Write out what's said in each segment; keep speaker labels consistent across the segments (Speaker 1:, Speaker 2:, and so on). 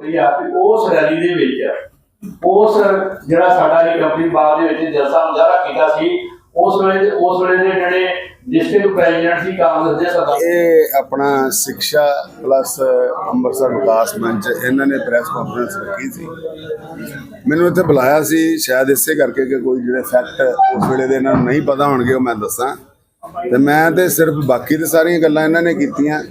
Speaker 1: ਹੋਈ ਆ ਉਸ ਰੈਲੀ ਦੇ ਵਿੱਚ ਉਸ ਜਿਹੜਾ ਸਾਡਾ ਇਹ ਕੰਪਨੀ ਦੇ ਵਿੱਚ ਜਲਸਾ ਮੁਜ਼ਾਹਰਾ ਕੀਤਾ ਸੀ, ਉਸ ਵੇਲੇ ਉਸ ਵੇਲੇ ਦੇ ਜਿਹੜੇ ਡਿਸਟ੍ਰਿਕਟ ਪ੍ਰੈਜ਼ੀਡੈਂਟ ਸੀ ਕਾਂਗਰਸ ਦੇ ਸਰਦਾਰ
Speaker 2: ਇਹ ਆਪਣਾ ਸਿੱਖਿਆ ਪਲੱਸ ਅੰਮ੍ਰਿਤਸਰ ਵਿਕਾਸ ਮੰਚ, ਇਹਨਾਂ ਨੇ ਪ੍ਰੈਸ ਕਾਨਫਰੰਸ ਰੱਖੀ ਸੀ। ਮੈਨੂੰ ਇੱਥੇ ਬੁਲਾਇਆ ਸੀ, ਸ਼ਾਇਦ ਇਸੇ ਕਰਕੇ ਕਿ ਕੋਈ ਜਿਹੜੇ ਫੈਕਟ ਉਸ ਵੇਲੇ ਦੇ ਇਹਨਾਂ ਨੂੰ ਨਹੀਂ ਪਤਾ ਹੋਣਗੇ, ਉਹ ਮੈਂ ਦੱਸਾਂ। ਤੇ ਮੈਂ ਤੇ ਸਿਰਫ ਬਾਕੀ ਤੇ ਸਾਰੀਆਂ ਗੱਲਾਂ ਇਹਨਾਂ ਨੇ ਕੀਤੀਆਂ।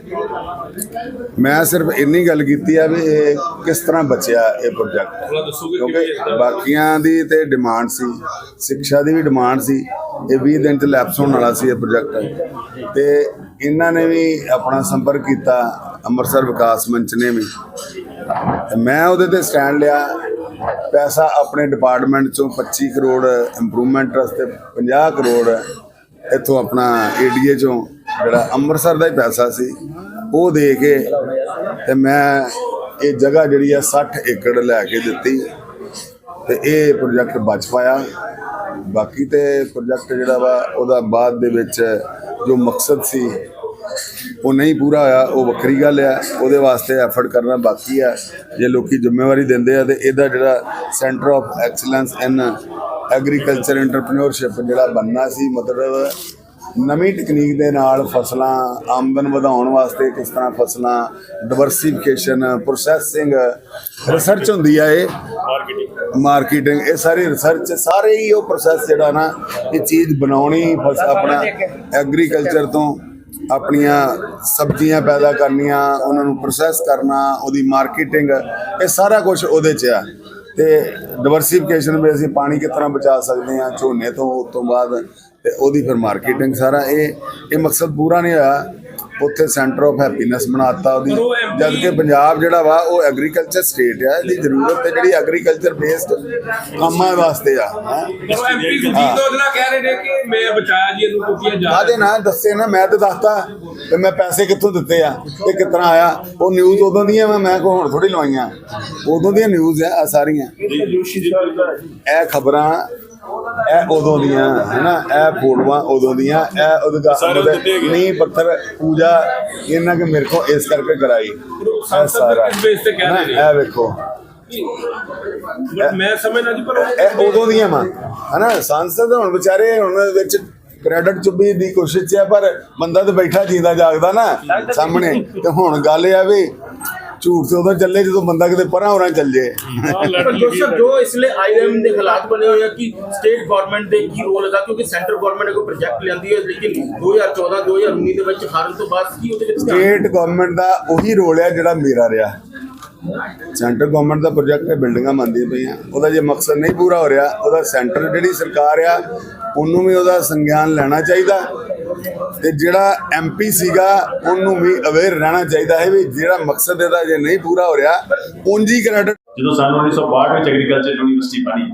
Speaker 2: ਮੈਂ ਸਿਰਫ ਇੰਨੀ ਗੱਲ ਕੀਤੀ ਆ ਵੀ ਇਹ ਕਿਸ ਤਰ੍ਹਾਂ ਬਚਿਆ ਇਹ ਪ੍ਰੋਜੈਕਟ ਕਿਉਂਕਿ ਬਾਕੀਆਂ ਦੀ ਤੇ ਡਿਮਾਂਡ ਸੀ ਸਿੱਖਿਆ ਦੀ ਵੀ ਡਿਮਾਂਡ ਸੀ ਇਹ 20 ਦਿਨ ਚ ਲੈਪਸ ਹੋਣ ਵਾਲਾ ਸੀ ਇਹ ਪ੍ਰੋਜੈਕਟ ਤੇ ਇਹਨਾਂ ਨੇ ਵੀ ਆਪਣਾ ਸੰਪਰਕ ਕੀਤਾ ਅੰਮ੍ਰਿਤਸਰ ਵਿਕਾਸ ਮੰਚ ਨੇ ਵੀ। ਮੈਂ ਉਹਦੇ ਤੇ ਸਟੈਂਡ ਲਿਆ। ਪੈਸਾ ਆਪਣੇ ਡਿਪਾਰਟਮੈਂਟ ਚੋਂ 25 ਕਰੋੜ ਇੰਪਰੂਵਮੈਂਟ ਵਾਸਤੇ 50 ਕਰੋੜ ਇੱਥੋਂ ਆਪਣਾ ਏਡੀਏ ਚੋਂ ਜਿਹੜਾ ਅੰਮ੍ਰਿਤਸਰ ਦਾ ਹੀ ਪੈਸਾ ਸੀ। ਉਹ ਦੇ ਕੇ ਤੇ ਮੈਂ ਇਹ ਜਗ੍ਹਾ ਜਿਹੜੀ ਆ 60 ਏਕੜ ਲੈ ਕੇ ਦਿੱਤੀ। ਤੇ ਇਹ ਪ੍ਰੋਜੈਕਟ ਬਚ ਪਾਇਆ। ਬਾਕੀ ਤੇ ਪ੍ਰੋਜੈਕਟ ਜਿਹੜਾ ਵਾ, ਉਹਦਾ ਬਾਅਦ ਦੇ ਵਿੱਚ ਜੋ ਮਕਸਦ ਸੀ, ਉਹ ਨਹੀਂ ਪੂਰਾ ਹੋਇਆ, ਉਹ ਵੱਖਰੀ ਗੱਲ ਆ। ਉਹਦੇ ਵਾਸਤੇ ਐਫਰਟ ਕਰਨਾ ਬਾਕੀ ਆ। ਜੇ ਲੋਕੀ ਜ਼ਿੰਮੇਵਾਰੀ ਦਿੰਦੇ ਆ ਤੇ ਇਹਦਾ ਜਿਹੜਾ centre of excellence in agriculture entrepreneurship ਜਿਹੜਾ ਬੰਨਣਾ ਸੀ, ਮਤਲਬ ਨਵੀਂ ਟੈਕਨੀਕ ਦੇ ਨਾਲ ਫਸਲਾਂ ਆਮਦਨ ਵਧਾਉਣ ਵਾਸਤੇ ਕਿਸ ਤਰ੍ਹਾਂ ਫਸਲਾਂ ਡਿਵਰਸਿਫਿਕੇਸ਼ਨ ਪ੍ਰੋਸੈਸਿੰਗ ਰਿਸਰਚ ਹੁੰਦੀ ਆ ਇਹ। ਮਾਰਕੀਟਿੰਗ ਇਹ ਸਾਰੀ ਰਿਸਰਚ ਸਾਰੇ ਹੀ ਉਹ ਪ੍ਰੋਸੈਸ ਜਿਹੜਾ ਨਾ ਇਹ ਚੀਜ਼ ਬਣਾਉਣੀ ਫਸ ਆਪਣਾ ਐਗਰੀਕਲਚਰ ਤੋਂ ਆਪਣੀਆਂ ਸਬਜ਼ੀਆਂ ਪੈਦਾ ਕਰਨੀਆਂ ਉਹਨਾਂ ਨੂੰ ਪ੍ਰੋਸੈਸ ਕਰਨਾ ਉਹਦੀ ਮਾਰਕੀਟਿੰਗ ਇਹ ਸਾਰਾ ਕੁਝ ਉਹਦੇ 'ਚ ਆ। ਤੇ ਡਿਵਰਸਿਫਿਕੇਸ਼ਨ ਵੀ ਅਸੀਂ ਪਾਣੀ ਕਿਸ ਤਰ੍ਹਾਂ ਬਚਾ ਸਕਦੇ ਹਾਂ ਝੋਨੇ ਤੋਂ ਉਸ ਤੋਂ ਬਾਅਦ ਤੇ ਉਹਦੀ ਫਿਰ ਮਾਰਕੀਟਿੰਗ ਸਾਰਾ ਇਹ ਇਹ ਮਕਸਦ ਪੂਰਾ ਨਹੀਂ ਹੋਇਆ। ਉੱਥੇ ਸੈਂਟਰ ਆਫ ਹੈਪੀਨੈਸ ਬਣਾਤਾ ਉਹਦੀ। ਜਦ ਕਿ ਪੰਜਾਬ ਜਿਹੜਾ ਵਾ ਉਹ ਐਗਰੀਕਲਚਰ ਸਟੇਟ ਆ ਇਹਦੀ ਜ਼ਰੂਰਤ ਹੈ ਜਿਹੜੀ ਐਗਰੀਕਲਚਰ ਬੇਸਡ ਕੰਮਾਂ ਵਾਸਤੇ ਆ
Speaker 3: ਐਮਪੀ ਸੁਜੀਤ ਔਜਲਾ ਕਹਿ ਰਹੇ ਨੇ ਕਿ ਮੈਂ ਬਚਾਇਆ ਜੀ ਇਹਨੂੰ ਕਿਉਂਕਿ ਜਾ
Speaker 2: ਕਾਹਦੇ ਨਾਲ ਦੱਸੇ ਨਾ ਮੈਂ ਤੇ ਦੱਸਤਾ ਤੇ ਮੈਂ ਪੈਸੇ ਕਿੱਥੋਂ ਦਿੱਤੇ ਆ ਇਹ ਕਿਤਨਾ ਆਇਆ। ਉਹ ਨਿਊਜ਼ ਉਦੋਂ ਦੀਆਂ ਮੈਂ ਮੈਂ ਕੋ ਹੁਣ ਥੋੜੀ ਲਵਾਈਆਂ। ਉਦੋਂ ਦੀਆਂ ਨਿਊਜ਼ ਆ ਆਹ ਸਾਰੀਆਂ। ਇਹ ਖਬਰਾਂ ਇਹ ਉਦੋਂ ਦੀਆਂ ਹੈਨਾ ਇਹ ਫੋਟੋਆਂ ਉਦੋਂ ਦੀਆਂ ਇਹ ਉਹਦਾ ਨਹੀਂ ਪੱਥਰ ਪੂਜਾ ਇਹਨਾਂ ਕੇ ਮੇਰੇ ਕੋ ਇਸ ਕਰਕੇ ਕਰਾਈ। ਇਹ ਸਾਰਾ? ਹੈਨਾ, ਇਹ ਵੇਖੋ।
Speaker 3: ਮੈਂ ਸਮਝਣਾ ਜੀ ਪਰ
Speaker 2: ਇਹ ਉਦੋਂ ਦੀਆਂ ਮਾਂ ਹਨਾ ਸੰਸਦ ਹੁਣ ਵਿਚਾਰੇ ਹੁਣ ਵਿੱਚ ਕ੍ਰੈਡਿਟ ਚੁੱਭੀ ਦੀ ਕੋਸ਼ਿਸ਼ 'ਚ ਆ ਪਰ ਬੰਦਾ ਤੇ ਬੈਠਾ ਜੀਂਦਾ ਜਾਗਦਾ ਨਾ ਸਾਹਮਣੇ। ਤੇ ਹੁਣ ਗੱਲ ਇਹ ਆ ਵੀ ਝੂਠ ਤੇ ਉਦੋਂ ਚੱਲੇ ਜਦੋਂ ਬੰਦਾ ਕਿਤੇ ਪਰਾਂ ਹੋਰਾਂ ਚੱਲ। ਜੇ
Speaker 4: ਜੋ ਇਸ ਲਈ ਆਈਐਮ ਦੇ ਹਾਲਾਤ ਬਣੇ ਹੋਏ ਆ ਕਿ ਸਟੇਟ ਗਵਰਨਮੈਂਟ ਦੇ ਕੀ ਰੋਲ ਹੈਗਾ ਕਿਉਂਕਿ ਸੈਂਟਰ ਗਵਰਨਮੈਂਟ ਕੋਈ ਪ੍ਰੋਜੈਕਟ ਲੈਂਦੀ ਹੈ ਲੇਕਿਨ 2014 2019 ਦੇ ਵਿੱਚ ਹਾਰਨ ਤੋਂ ਬਾਅਦ ਕੀ ਉਹਦੇ ਵਿੱਚ
Speaker 2: ਸਟੇਟ ਗਵਰਨਮੈਂਟ ਦਾ ਉਹੀ ਰੋਲ ਹੈ ਜਿਹੜਾ ਮੇਰਾ ਰਿਹਾ। ਸੈਂਟਰ ਗਵਰਨਮੈਂਟ ਦਾ ਪ੍ਰੋਜੈਕਟ ਹੈ ਬਿਲਡਿੰਗਾਂ ਬਣਦੀਆਂ ਪਈਆਂ। ਉਹਦਾ ਜੇ ਮਕਸਦ ਨਹੀਂ ਪੂਰਾ ਹੋ ਰਿਹਾ ਉਹਦਾ ਸੈਂਟਰ ਜਿਹੜੀ ਸਰਕਾਰ ਆ ਉਹਨੂੰ ਵੀ ਉਹਦਾ ਸੰਗਿਆਨ ਲੈਣਾ ਚਾਹੀਦਾ ਤੇ ਜਿਹੜਾ ਐਮਪੀ ਸੀਗਾ ਉਹਨੂੰ ਵੀ ਅਵੇਅਰ ਰਹਿਣਾ ਚਾਹੀਦਾ ਹੈ ਵੀ ਜਿਹੜਾ ਮਕਸਦ ਇਹਦਾ ਜੇ ਨਹੀਂ ਪੂਰਾ ਹੋ ਰਿਹਾ, ਉਂਝ ਕ੍ਰੈਡਿਟ
Speaker 5: ਜਦੋਂ ਸਾਨੂੰ 1962 ਵਿੱਚ ਐਗਰੀਕਲਚਰ ਯੂਨੀਵਰਸਿਟੀ ਬਣੀ,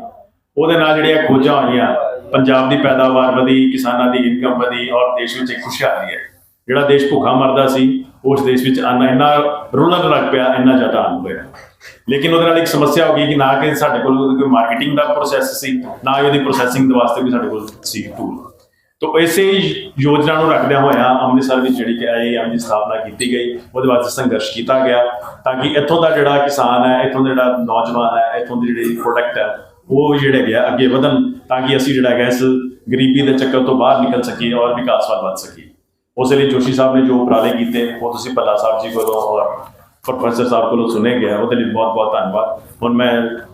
Speaker 5: ਉਹਦੇ ਨਾਲ ਜਿਹੜੀਆਂ ਖੋਜਾਂ ਹੋਈਆਂ, ਪੰਜਾਬ ਦੀ ਪੈਦਾਵਾਰ ਵਧੀ, ਕਿਸਾਨਾਂ ਦੀ ਇਨਕਮ ਵਧੀ ਔਰ ਦੇਸ਼ ਵਿੱਚ ਇੱਕ ਖੁਸ਼ਹਾਲੀ ਹੈ ਜਿਹੜਾ ਦੇਸ਼ ਭੁੱਖਾ ਮਰਦਾ ਸੀ, ਉਸ ਦੇਸ਼ ਵਿੱਚ ਅੰਨ ਇੰਨਾ ਰੁਲਣ ਲੱਗ ਪਿਆ, ਇੰਨਾ ਜ਼ਿਆਦਾ ਅੰਨ ਹੋਇਆ। ਲੇਕਿਨ ਉਹਦੇ ਨਾਲ ਇੱਕ ਸਮੱਸਿਆ ਹੋ ਗਈ ਕਿ ਨਾ ਕਿ ਸਾਡੇ ਕੋਲ ਕੋਈ ਮਾਰਕੀਟਿੰਗ ਦਾ ਪ੍ਰੋਸੈਸ ਸੀ, ਨਾ ਹੀ ਉਹਦੀ ਪ੍ਰੋਸੈਸਿੰਗ ਦੇ ਵਾਸਤੇ ਵੀ ਸਾਡੇ ਕੋਲ ਸੀ ਟੂਲ ਤੋ ਇਸੇ ਯੋਜਨਾ ਨੂੰ ਰੱਖਦਿਆਂ ਹੋਇਆਂ ਅੰਮ੍ਰਿਤਸਰ ਵਿੱਚ ਜਿਹੜੀ ਕਿ ਆਈਐਮ ਦੀ ਸਥਾਪਨਾ ਕੀਤੀ ਗਈ, ਉਹਦੇ ਵਾਸਤੇ ਸੰਘਰਸ਼ ਕੀਤਾ ਗਿਆ ਤਾਂ ਕਿ ਇੱਥੋਂ ਦਾ ਜਿਹੜਾ ਕਿਸਾਨ ਹੈ, ਇੱਥੋਂ ਦਾ ਜਿਹੜਾ ਨੌਜਵਾਨ ਹੈ, ਇੱਥੋਂ ਦੀ ਜਿਹੜੀ ਪ੍ਰੋਡਕਟ ਹੈ, ਉਹ ਜਿਹੜੇ ਗਿਆ ਅੱਗੇ ਵਧਣ ਤਾਂ ਕਿ ਅਸੀਂ ਜਿਹੜਾ ਹੈਗਾ ਇਸ ਗਰੀਬੀ ਦੇ ਚੱਕਰ ਤੋਂ ਬਾਹਰ ਨਿਕਲ ਸਕੀਏ ਔਰ ਵਿਕਾਸ ਵੱਲ ਵੱਧ ਸਕੀਏ। ਉਸ ਲਈ ਜੋਸ਼ੀ ਸਾਹਿਬ ਨੇ ਜੋ ਉਪਰਾਲੇ ਕੀਤੇ, ਉਹ ਤੁਸੀਂ ਭੱਲਾ ਸਾਹਿਬ ਜੀ ਕੋਲੋਂ ਔਰ ਪ੍ਰੋਫੈਸਰ ਸਾਹਿਬ ਕੋਲੋਂ ਸੁਣੇ ਗਿਆ, ਉਹਦੇ ਲਈ ਬਹੁਤ ਬਹੁਤ ਧੰਨਵਾਦ। ਹੁਣ ਮੈਂ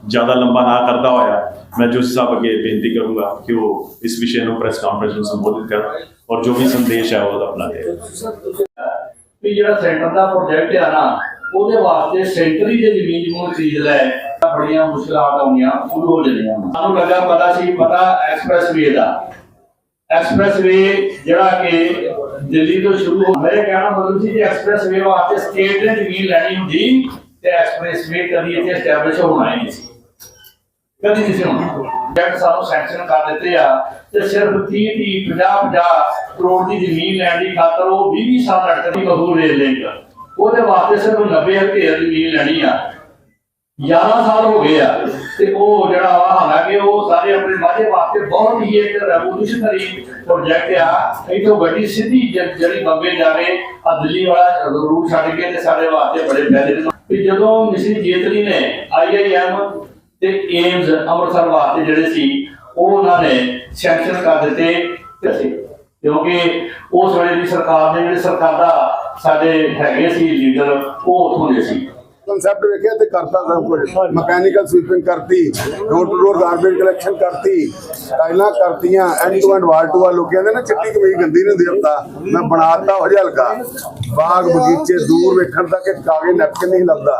Speaker 5: ਜ਼ਿਆਦਾ ਲੰਬਾ ਨਾ ਕਰਦਾ ਹੋਇਆ, ਮੈਂ ਜੋਸ਼ੀ ਸਾਹਿਬ ਅੱਗੇ ਬੇਨਤੀ ਕਰੂੰਗਾ ਕਿ ਉਹ ਇਸ ਵਿਸ਼ੇ ਨੂੰ ਪ੍ਰੈਸ ਕਾਨਫਰੰਸ ਨੂੰ ਸੰਬੋਧਿਤ ਕਰਨ ਔਰ ਜੋ ਵੀ ਸੰਦੇਸ਼ ਹੈ ਉਹ ਆਪਣਾ ਦੇਣ।
Speaker 1: ਵੀ ਜਿਹੜਾ ਸੈਂਟਰ ਦਾ ਪ੍ਰੋਜੈਕਟ ਆ ਨਾ, ਉਹਦੇ ਵਾਸਤੇ ਸੈਂਟਰੀ ਦੇ ਜ਼ਮੀਨ ਜਮੂਨ ਖਰੀਦ ਲੈ। ਬੜੀਆਂ ਮੁਸ਼ਕਲਾਂ ਆਉਂਦੀਆਂ ਸ਼ੁਰੂ ਹੋ ਜਾਂਦੀਆਂ ਸਾਨੂੰ ਲੱਗਾ ਪਤਾ ਸੀ, ਪਤਾ ਐਕਸਪ੍ਰੈਸਵੇ ਦਾ। ਐਕਸਪ੍ਰੈਸਵੇ ਜਿਹੜਾ ਕਿ ਦਿੱਲੀ ਤੋਂ ਸ਼ੁਰੂ ਹੋ ਮੇਰੇ ਕਹਿਣਾ ਮਤਲਬ ਸੀ ਕਿ ਐਕਸਪ੍ਰੈਸਵੇ ਵਾਸਤੇ ਸਟੇਟ ਨੇ ਜ਼ਮੀਨ ਲੈਣੀ ਹੁੰਦੀ ਤੇ ਐਕਸਪ੍ਰੈਸਵੇ ਕਦੀ ਇੱਥੇ ਐਸਟੈਬਲਿਸ਼ ਹੋਣਾ ਨਹੀਂ ਸੀ। ਕਦੀ ਨਹੀਂ ਸੀ ਹੋਣਾ। ਪ੍ਰੋਜੈਕਟ ਸਾਨੂੰ ਸੈਂਕਸ਼ਨ ਕਰ ਦਿੱਤੇ ਆ, ਤੇ ਸਿਰਫ 30 30 50 50 ਕਰੋੜ ਦੀ ਜ਼ਮੀਨ ਲੈਣ ਦੀ ਖਾਤਰ ਉਹ 20 20 ਸਾਲ ਅਟਕ ਦੀ ਮਜ਼ਦੂਰ ਲੈ ਲੇਗਾ ਉਹਦੇ ਵਾਸਤੇ ਸਿਰਫ 90 ਹਜ਼ਾਰ ਜ਼ਮੀਨ ਲੈਣੀ ਆ। 11 ਸਾਲ ਹੋ ਗਏ ਆ, ਤੇ ਉਹ ਜਿਹੜਾ ਵਾ ਹਾਲਾਂਕਿ ਉਹ ਸਾਰੇ ਵਾਸਤੇ ਬਹੁਤ ਹੀ ਇੱਕ ਰੈਵੋਲੂਸ਼ਨਰੀ ਪ੍ਰੋਜੈਕਟ ਆ। ਇਥੋਂ ਗੱਡੀ ਸਿੱਧੀ ਜਿਹੜੀ ਬੰਬੇ ਜਾਵੇ ਆ ਦਿੱਲੀ ਵਾਲਾ ਰੂਟ ਛੱਡ ਕੇ ਤੇ ਸਾਡੇ ਵਾਸਤੇ ਬੜੇ ਫਾਇਦੇ ਨੇ ਜਦੋਂ ਮਿਸਰੀ ਜੇਤਲੀ ਨੇ ਆਈਆਈਐਮ ਤੇ ਏਮਸ ਅੰਮ੍ਰਿਤਸਰ ਵਾਸਤੇ ਜਿਹੜੇ ਸੀ, ਉਹ ਉਹਨਾਂ ਨੇ ਸੈਂਕਸ਼ਨ ਕਰ ਦਿੱਤੇ ਸੀ ਕਿਉਂਕਿ ਉਸ ਵੇਲੇ ਦੀ ਸਰਕਾਰ ਦੇ ਜਿਹੜੇ ਸਰਕਾਰ ਦਾ ਸਾਡੇ ਹੈਗੇ ਸੀ ਲੀਡਰ, ਉਹ ਉਥੋਂ ਦੇ ਸੀ।
Speaker 2: ਕਨਸੈਪਟ ਵੇਖਿਆ ਤੇ ਕਰਤਾ ਸਭ ਕੁਝ। ਮਕੈਨੀਕਲ ਸਵੀਪਿੰਗ ਕਰਤੀ door to door garbage collection ਕਰਤੀ ਟਾਈਲਾਂ ਕਰਤੀਆਂ end to end wall to wall ਲੋਕ ਕਹਿੰਦੇ ਨਾ ਚਿੱਟੀ ਕਮੀਜ਼ ਗੰਦੀ ਨਹੀਂ ਹਫਤਾ। ਮੈਂ ਬਣਾਤਾ ਹੋ ਜਾ ਹਲਕਾ। ਬਾਗ ਬਗੀਚੇ ਦੂਰ ਵੇਖਣ ਤੱਕ ਇੱਕ ਕਾਗਜ਼ ਨੈਪਕਿਨ ਨਹੀਂ ਲੱਭਦਾ।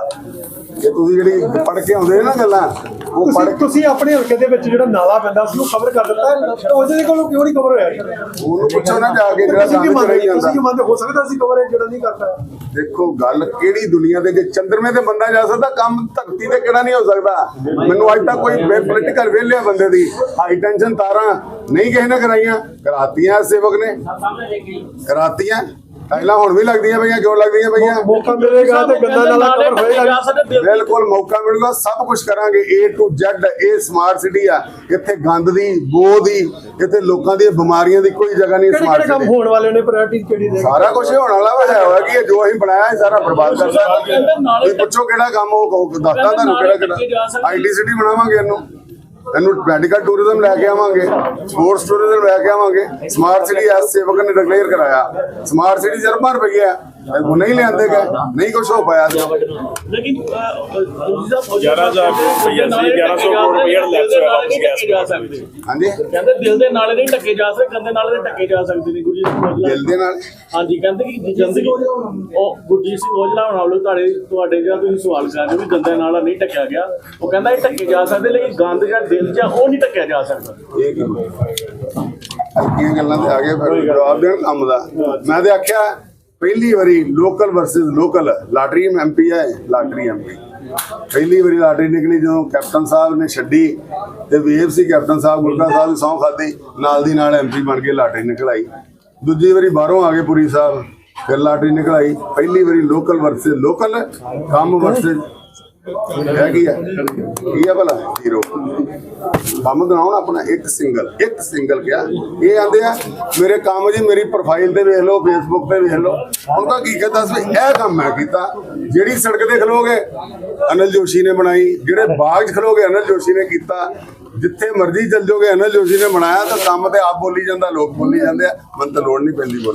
Speaker 2: ਇਹ ਤੁਸੀਂ ਜਿਹੜੀ ਪੜ ਕੇ ਆਉਂਦੇ ਨਾ ਗੱਲਾਂ ਉਹ ਪੜ
Speaker 6: ਤੁਸੀਂ ਤੁਸੀਂ ਆਪਣੇ ਹਲਕੇ ਦੇ ਵਿੱਚ ਜਿਹੜਾ ਨਾਲਾ ਪੈਂਦਾ ਸੀ ਉਹ ਕਵਰ ਕਰ ਦਿੱਤਾ ਉਹਦੇ ਕੋਲੋਂ ਕਿਉਂ ਨਹੀਂ ਕਵਰ ਹੋਇਆ ਜੀ?
Speaker 2: ਉਹਨੂੰ ਪੁੱਛੋ ਨਾ ਜਾ ਕੇ ਜਿਹੜਾ
Speaker 6: ਤੁਸੀਂ
Speaker 2: ਕੰਮ
Speaker 6: ਮੰਨਦੇ
Speaker 2: ਰਹੀ
Speaker 6: ਤੁਸੀਂ
Speaker 2: ਜਾਂਦਾ
Speaker 6: ਮੰਨਦੇ ਹੋ? ਸਕਦਾ ਸੀ ਕਵਰ ਜਿਹੜਾ ਨਹੀਂ ਕਰਦਾ।
Speaker 2: ਦੇਖੋ ਗੱਲ ਕਿਹੜੀ ਦੁਨੀਆ ਦੇ ਜੇ ਚੰਦਰਮੇ ਤੇ ਬੰਦਾ ਜਾ ਸਕਦਾ, ਕੰਮ ਧਰਤੀ ਤੇ ਕਿਹੜਾ ਨਹੀਂ ਹੋ ਸਕਦਾ? ਮੈਨੂੰ ਅੱਜ ਤੱਕ ਕੋਈ ਪੋਲੀਟੀਕਲ ਵੇਲਿਆ ਬੰਦੇ ਦੀ। ਹਾਈ ਟੈਂਸ਼ਨ ਤਾਰਾਂ ਨਹੀਂ ਕਿਸੇ ਨੇ ਕਰਾਈਆਂ। ਕਰਾਤੀਆਂ ਸੇਵਕ ਨੇ। ਕਰਾਤੀਆਂ। ਟਾਈਲਾਂ ਹੁਣ ਵੀ ਲੱਗਦੀਆਂ ਪਈਆਂ ਕਿਉਂ ਲੱਗਦੀਆਂ ਪਈਆਂ।
Speaker 6: ਮੌਕਾ ਮਿਲੇਗਾ ਤੇ ਗੰਦਾ ਨਾਲਾ ਕਵਰ ਹੋਏਗਾ।
Speaker 2: ਬਿਲਕੁਲ। ਮੌਕਾ ਮਿਲੂਗਾ ਸਭ ਕੁਝ ਕਰਾਂਗੇ A to Z ਇਹ ਸਮਾਰਟ ਸਿਟੀ ਆ। ਇੱਥੇ ਗੰਦ ਦੀ ਬੋ ਦੀ ਇੱਥੇ ਲੋਕਾਂ ਦੀਆਂ ਬਿਮਾਰੀਆਂ ਦੀ ਕੋਈ ਜਗ੍ਹਾ ਨਹੀਂ ਸਮਾਰਟ
Speaker 6: ਕਿਹੜੇ ਕੰਮ
Speaker 2: ਸਿਟੀ
Speaker 6: ਹੋਣ ਵਾਲੇ ਨੇ ਪ੍ਰਾਇੋਰਟੀ ਕਿਹੜੀ ਦੇ
Speaker 2: ਸਾਰਾ ਕੁਝ ਹੋਣ ਵਾਲਾ ਵਾ ਹੈ ਹੋਇਆ ਕਿ ਜੋ ਅਸੀਂ ਬਣਾਇਆ ਹੈ ਸਾਰਾ ਬਰਬਾਦ ਕਰ ਤੁਸੀਂ ਪੁੱਛੋ ਕਿਹੜਾ ਕੰਮ ਉਹ ਕਹੋ- ਦੱਸਦਾ ਤੁਹਾਨੂੰ ਕਿਹੜਾ ਕਿਹੜਾ। ਆਈਟੀ ਸਿਟੀ ਬਣਾਵਾਂਗੇ ਇਹਨੂੰ। ਇਹਨੂੰ ਮੈਡੀਕਲ ਟੂਰਿਜ਼ਮ ਲੈ ਕੇ ਆਵਾਂਗੇ ਸਪੋਰਟਸ ਟੂਰਿਜ਼ਮ ਲੈ ਕੇ ਆਵਾਂਗੇ ਸਮਾਰਟ ਸਿਟੀ ਐਸ ਸੇਵਕ ਨੇ ਡਿਕਲੇਅਰ ਕਰਾਇਆ। ਸਮਾਰਟ ਸਿਟੀ ਜਰਮਨ ਪਈ ਹੈ ਉਹ ਨਹੀਂ ਲਿਆਂਦੇ ਗਏ। ਨਹੀਂ ਕੁਝ ਹੋ ਪਾਇਆ
Speaker 7: ਲੇਕਿਨ
Speaker 5: ਗਿਆਰਾਂ ਹਜ਼ਾਰ ਰੁਪਈਆ ਸੀ, 1100 ਕਰੋੜ ਰੁਪਈਆ ਲੈਕਸ ਹੋਇਆ ਵਾਪਸ ਗਿਆ ਸੀ।
Speaker 7: ਜਾ ਸਕਦੇ।
Speaker 2: ਹਾਂਜੀ?
Speaker 7: ਕਹਿੰਦੇ ਦਿਲ ਦੇ ਨਾਲੇ ਦੇ ਟੱਕੇ ਜਾ ਸਕਦੇ ਗੰਦੇ ਨਾਲੇ ਦੇ ਟੱਕੇ ਜਾ ਸਕਦੇ ਨੇ ਗੁਰਜੀਤ ਸਿੰਘ ਔਜਲਾ।
Speaker 2: ਦਿਲ ਦੇ ਨਾਲ?
Speaker 7: ਹਾਂਜੀ ਕਹਿੰਦੇ ਕਿ ਜ਼ਿੰਦਗੀ ਉਹ ਗੁਰਜੀਤ ਸਿੰਘ ਔਜਲਾ ਹੁਣ ਆਲੋ ਤੁਹਾਡੇ ਤੁਹਾਡੇ ਜਿਹੜਾ ਤੁਸੀਂ ਸਵਾਲ ਕਰ ਰਹੇ ਹੋ ਵੀ ਗੰਦੇ ਨਾਲਾ ਨਹੀਂ ਟੱਕਿਆ ਗਿਆ। ਉਹ ਕਹਿੰਦਾ ਇਹ ਟੱਕੇ ਜਾ ਸਕਦੇ ਲੇਕਿਨ ਗੰਦ ਜਿਹੜਾ ਦਿਲ ਆ, ਉਹ ਨਹੀਂ ਟੱਕਿਆ ਜਾ ਸਕਦਾ।
Speaker 2: ਇਹ ਕੀ? ਹਲਕੀਆਂ ਗੱਲਾਂ ਤੇ ਆ ਗਏ ਫਿਰ ਜਵਾਬ ਦੇਣ ਕੰਮ ਦਾ। ਮੈਂ ਤੇ ਆਖਿਆ ਪਹਿਲੀ ਵਾਰੀ local versus local lottery MP ਹੈ ਲਾਟਰੀ ਐਮਪੀ ਪਹਿਲੀ ਵਾਰੀ ਲਾਟਰੀ ਨਿਕਲੀ ਜਦੋਂ ਕੈਪਟਨ ਸਾਹਿਬ ਨੇ ਛੱਡੀ ਤੇ ਵੇਵ ਸੀ, ਕੈਪਟਨ ਸਾਹਿਬ ਗੁਰਗਾ ਸਾਹਿਬ ਦੀ ਸਹੁੰ ਖਾਦੀ ਨਾਲ ਦੀ ਨਾਲ ਐਮਪੀ ਬਣ ਕੇ ਲਾਟਰੀ ਨਿਕਲ ਦੂਜੀ ਵਾਰੀ ਬਾਹਰੋਂ ਆ ਗਏ ਪੁਰੀ ਸਾਹਿਬ, ਫਿਰ ਲਾਟਰੀ ਨਿਕਲ ਪਹਿਲੀ ਵਾਰੀ ਲੋਕਲ ਵਰਸਸ ਲੋਕਲ ਕੰਮ ਵਰਸਸ ਹੈ ਕੀ ਹੈ। ਕੀ ਹੈ ਭਲਾ? ਜ਼ੀਰੋ। ਕੰਮ ਕਰਾਉਣ ਆਪਣਾ ਇੱਕ ਸਿੰਗਲ ਇੱਕ ਸਿੰਗਲ ਕਿਹਾ ਇਹ ਆਂਦੇ ਆ, ਮੇਰੇ ਕੰਮ ਜੀ ਮੇਰੀ ਪ੍ਰੋਫਾਈਲ ਤੇ ਵੇਖ ਲਓ ਫੇਸਬੁੱਕ ਤੇ ਵੇਖ ਲਓ। ਹੁਣ ਤਾਂ ਕੀ ਕਹਿੰਦਾ ਦੱਸ ਵੀ ਇਹ ਕੰਮ ਮੈਂ ਕੀਤਾ। ਜਿਹੜੀ ਸੜਕ ਤੇ ਖਲੋਗੇ, ਅਨਿਲ ਜੋਸ਼ੀ ਨੇ ਬਣਾਈ। ਜਿਹੜੇ ਬਾਗ 'ਚ ਖਲੋਗੇ, ਅਨਿਲ ਜੋਸ਼ੀ ਨੇ ਕੀਤਾ। ਜਿੱਥੇ ਮਰਜ਼ੀ ਚੱਲ ਜਾਓਗੇ, ਅਨਿਲ ਜੋਸ਼ੀ ਨੇ ਬਣਾਇਆ ਤਾਂ ਕੰਮ ਤੇ ਆਪ ਬੋਲੀ ਜਾਂਦਾ, ਲੋਕ ਬੋਲੀ ਜਾਂਦੇ ਆ। ਮਨ ਤਾਂ ਲੋੜ ਨਹੀਂ ਪੈਂਦੀ ਬੋਲੀ